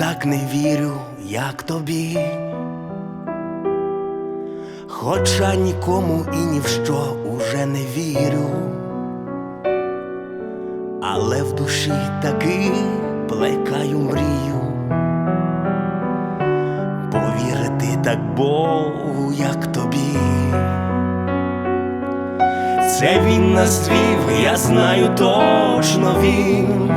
так не вірю, як тобі. Хоча нікому і ні в що уже не вірю, але в душі таки плекаю мрію. Повірити так Богу, як тобі. Це він нас звів, я знаю точно він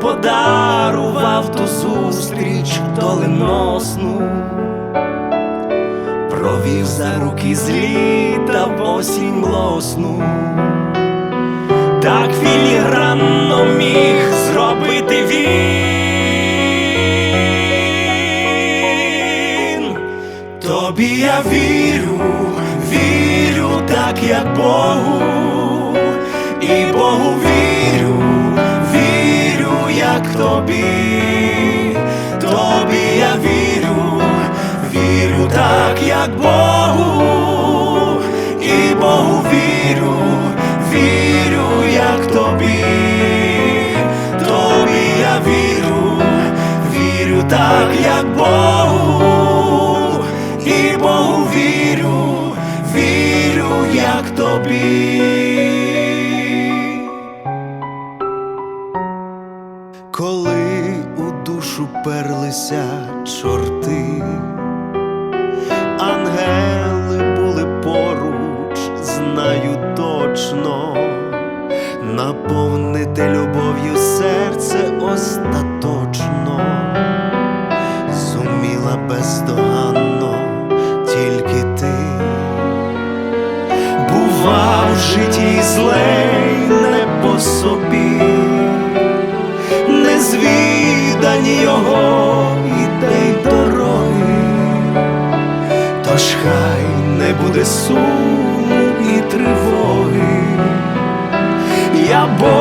подарував ту зустріч доленосну, провів за руки з літа в осінь млосну, так філігранно міг зробити він. Тобі я вірю, вірю так, як Богу, і Богу вірю, як Богу, і Богу вірю, вірю, як тобі, тобі я вірю, вірю так, як Богу, і Богу вірю, вірю, як тобі. Коли у душу перлися чорти, наповнити любов'ю серце остаточно, зуміла бездоганно тільки ти. Бува в житті злей не по собі. Незвідані його ідей дороги, тож хай не буде суму і тривоги, я